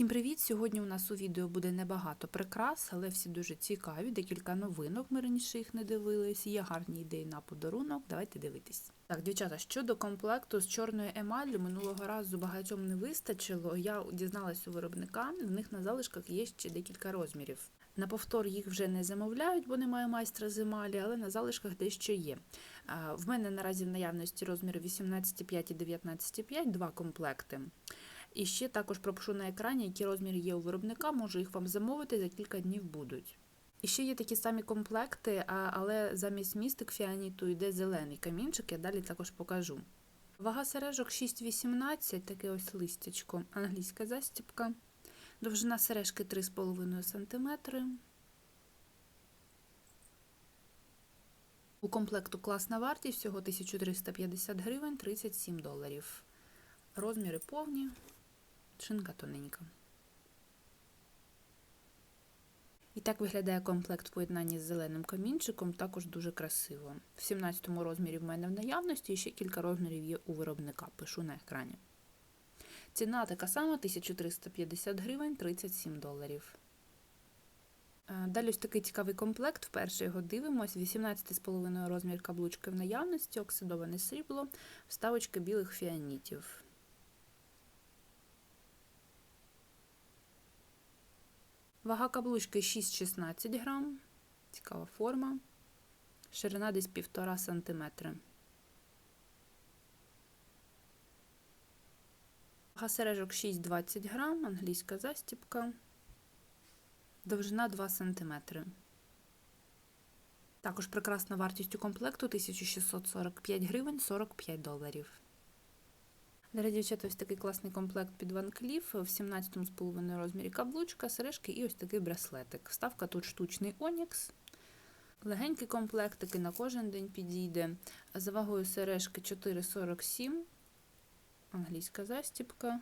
Всім привіт! Сьогодні у нас у відео буде небагато прикрас, але всі дуже цікаві. Декілька новинок. Ми раніше їх не дивились. Є гарні ідеї на подарунок. Давайте дивитись. Так, дівчата, щодо комплекту з чорної емалі, минулого разу багатьом не вистачило. Я дізналась у виробника, в них на залишках є ще декілька розмірів. На повтор їх вже не замовляють, бо немає майстра з емалі, але на залишках дещо є. В мене наразі в наявності розміри 18,5 і 19,5, два комплекти. І ще також пропишу на екрані, які розміри є у виробника, можу їх вам замовити, за кілька днів будуть. І ще є такі самі комплекти, але замість містик фіаніту йде зелений камінчик, я далі також покажу. Вага сережок 6,18, таке ось листячко, англійська застіпка. Довжина сережки 3,5 см. У комплекту класна вартість всього 1350 гривень 37 доларів. Розміри повні, шинка тоненька. І так виглядає комплект в поєднанні з зеленим камінчиком, також дуже красиво. В 17 розмірі в мене в наявності і ще кілька розмірів є у виробника, пишу на екрані. Ціна така сама 1350 гривень 37 доларів. Е, Далі ось такий цікавий комплект. Вперше його дивимось. 18,5 розмір каблучки в наявності, оксидоване срібло, вставочки білих фіанітів. Вага каблучки 6-16 грам. Цікава форма. Ширина десь 1,5 см. Вага сережок 6-20 грам, англійська застіпка. Довжина 2 см. Також прекрасна вартість у комплекту 1645 гривень 45 доларів. Далі, дівчата, ось такий класний комплект під Ван Кліф в 17,5 розмірі каблучка, сережки і ось такий браслетик. Вставка тут штучний Онікс. Легенький комплектик і на кожен день підійде. За вагою сережки 4,47. Англійська застіпка.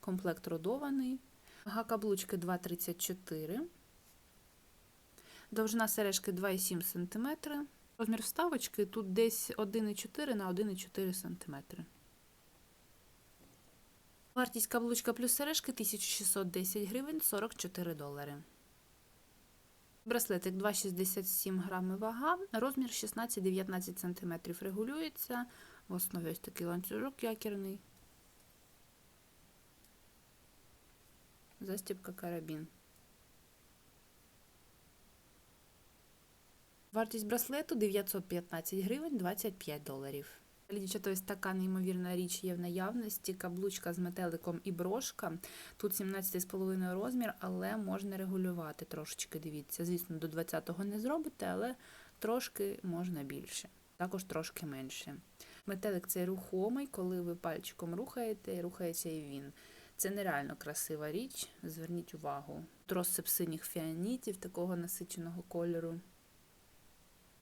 Комплект родований. Вага каблучки 2,34. Довжина сережки 2,7 см. Розмір вставочки тут десь 1,4 на 1,4 см. Вартість каблучка плюс сережки 1610 гривень 44 долари. Браслетик 2,67 грами вага, розмір 16-19 см регулюється. В основі ось такий ланцюжок якірний. Застібка карабін. Вартість браслету 915 гривень 25 доларів. Далі, Дівчата, ось така неймовірна річ є в наявності. Каблучка з метеликом і брошка. Тут 17,5 розмір, але можна регулювати трошечки. Дивіться, звісно, до 20-го не зробите, але трошки можна більше. Також трошки менше. Метелик цей рухомий, коли ви пальчиком рухаєте, рухається і він. Це нереально красива річ. Зверніть увагу. Розсип синіх фіанітів такого насиченого кольору.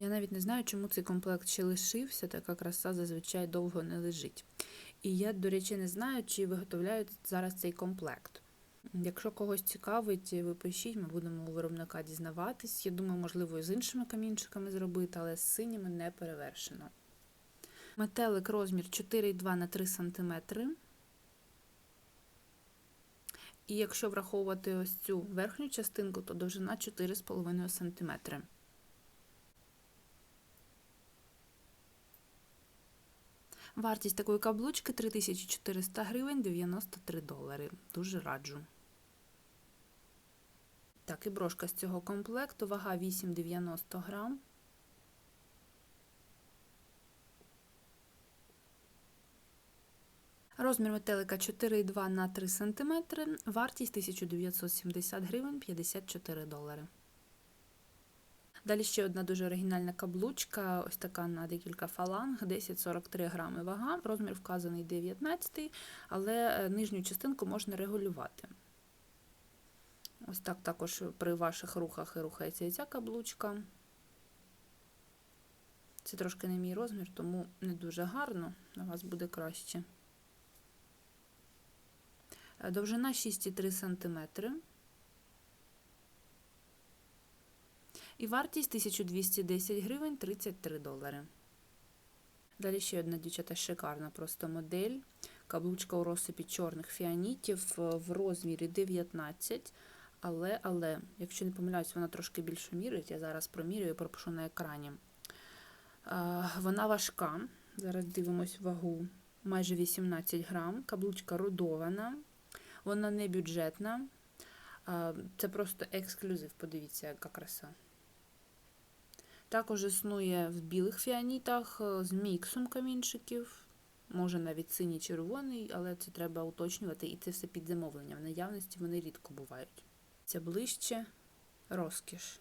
Я навіть не знаю, чому цей комплект ще лишився, така краса зазвичай довго не лежить. І я, до речі, не знаю, чи виготовляють зараз цей комплект. Якщо когось цікавить, ви пишіть, ми будемо у виробника дізнаватись. Я думаю, можливо, і з іншими камінчиками зробити, але з синіми не перевершено. Метелик розмір 4,2 на 3 см. І якщо враховувати ось цю верхню частинку, то довжина 4,5 см. Вартість такої каблучки 3400 гривень 93 долари. Дуже раджу. Так, і брошка з цього комплекту, вага 8,90 грам. Розмір метелика 4,2 на 3 см, вартість 1970 гривень 54 долари. Далі ще одна дуже оригінальна каблучка, ось така на декілька фаланг, 10-43 грами вага, розмір вказаний 19, але нижню частинку можна регулювати. Ось так також при ваших рухах і рухається і ця каблучка. Це трошки не мій розмір, тому не дуже гарно, на вас буде краще. Довжина 6,3 см. І вартість 1210 гривень 33 долари. Далі ще одна дівчата шикарна просто модель. Каблучка у розсипі чорних фіанітів е, в розмірі 19. Але, але, якщо не помиляюсь, вона трошки більше мірить. Я зараз промірюю і пропишу на екрані. Е, Вона важка. Зараз дивимось вагу. Майже 18 грам. Каблучка рудована. Вона не бюджетна. Е, Це просто ексклюзив. Подивіться, яка краса. Також існує в білих фіанітах е, з міксом камінчиків. Може навіть синій червоний, але це треба уточнювати, і це все під замовлення. В наявності вони рідко бувають. Це ближче розкіш.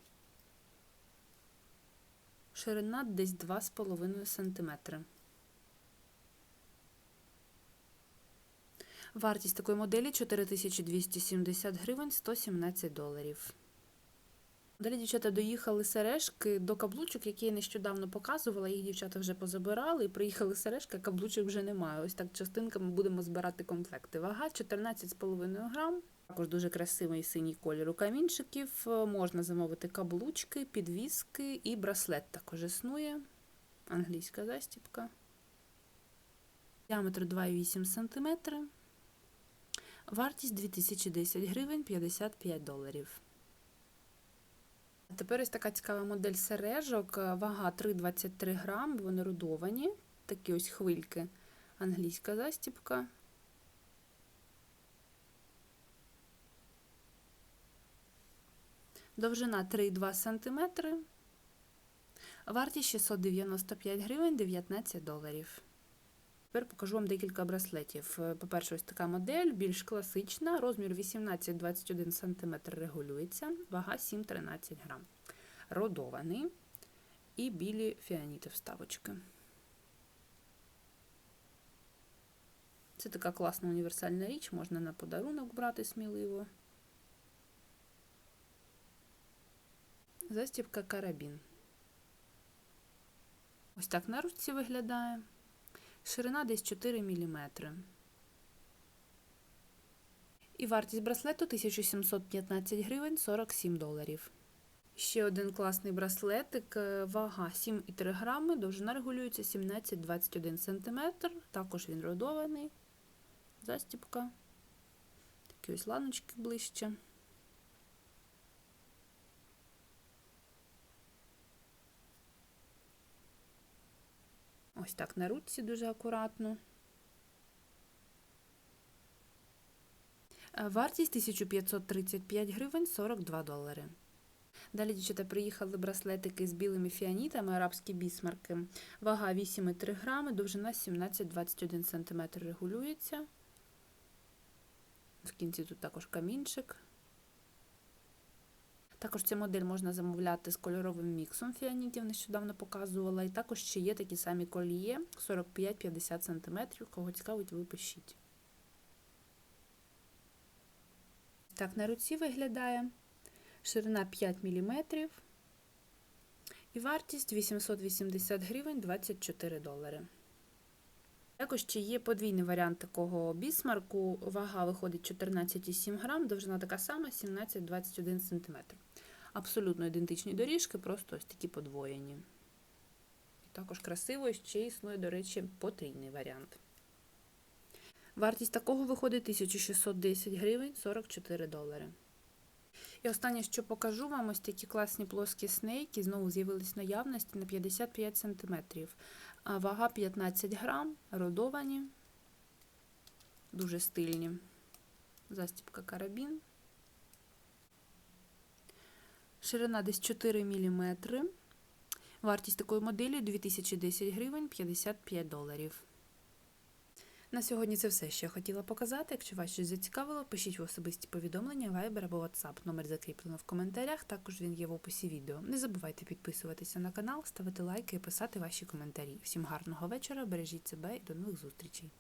Ширина десь 2,5 см. Вартість такої моделі 4270 гривень 117 доларів. Далі дівчата доїхали сережки до каблучок, які я нещодавно показувала. Їх дівчата вже позабирали. І приїхали сережки, а каблучок вже немає. Ось так частинками будемо збирати комплекти. Вага 14,5 грам. Також дуже красивий синій кольор у камінчиків. Е, Можна замовити каблучки, підвіски і браслет також існує. Англійська застіпка. Діаметр 2,8 см. Вартість 2010 гривень 55 доларів. Тепер ось така цікава модель сережок. Е, Вага 3,23 грам, вони рудовані. Такі ось хвильки. Англійська застіпка. Довжина 3,2 см. Вартість 695 гривень 19 доларів. Тепер покажу вам декілька браслетів. Е, По-перше, ось така модель, більш класична, розмір 18-21 см регулюється, вага 7-13 грам. Родований і білі фіаніти вставочки. Це така класна універсальна річ, можна на подарунок брати сміливо. Застібка карабін. Ось так на ручці виглядає. Ширина десь 4 мм. І вартість браслету 1715 гривень 47 доларів. Ще один класний браслетик, е, вага 7,3 грами, довжина регулюється 17-21 см. Також він родований. Застіпка. Такі ось ланочки ближче. Ось так на ручці дуже акуратно. Е, Вартість 1535 гривень 42 долари. Далі, дівчата, приїхали браслетики з білими фіанітами, арабські бісмарки. Вага 8,3 грами, довжина 17-21 см регулюється. В кінці тут також камінчик. Також цю модель можна замовляти з кольоровим міксом фіанітів, нещодавно показувала. І також ще є такі самі коліє 45-50 см. Кого цікавить, ви пишіть. Так, на руці виглядає ширина 5 мм і вартість 880 гривень 24 долари. Також ще є подвійний варіант такого бісмарку. Вага виходить 14,7 грам, довжина така сама 17-21 см. Абсолютно ідентичні доріжки, просто ось такі подвоєні. І також красиво ще існує, до речі, потрійний варіант. Вартість такого виходить 1610 гривень 44 долари. І останнє, що покажу вам, ось такі класні плоскі снейки, знову з'явились наявності на 55 см. А Вага 15 грам, родовані, дуже стильні. Застіпка карабін. Ширина десь 4 мм. Вартість такої моделі 2010 гривень 55 доларів. На сьогодні це все, що я хотіла показати. Якщо вас щось зацікавило, пишіть в особисті повідомлення, Viber або WhatsApp. Номер закріплено в коментарях, також він є в описі відео. Не забувайте підписуватися на канал, ставити лайки і писати ваші коментарі. Всім гарного вечора, бережіть себе і до нових зустрічей!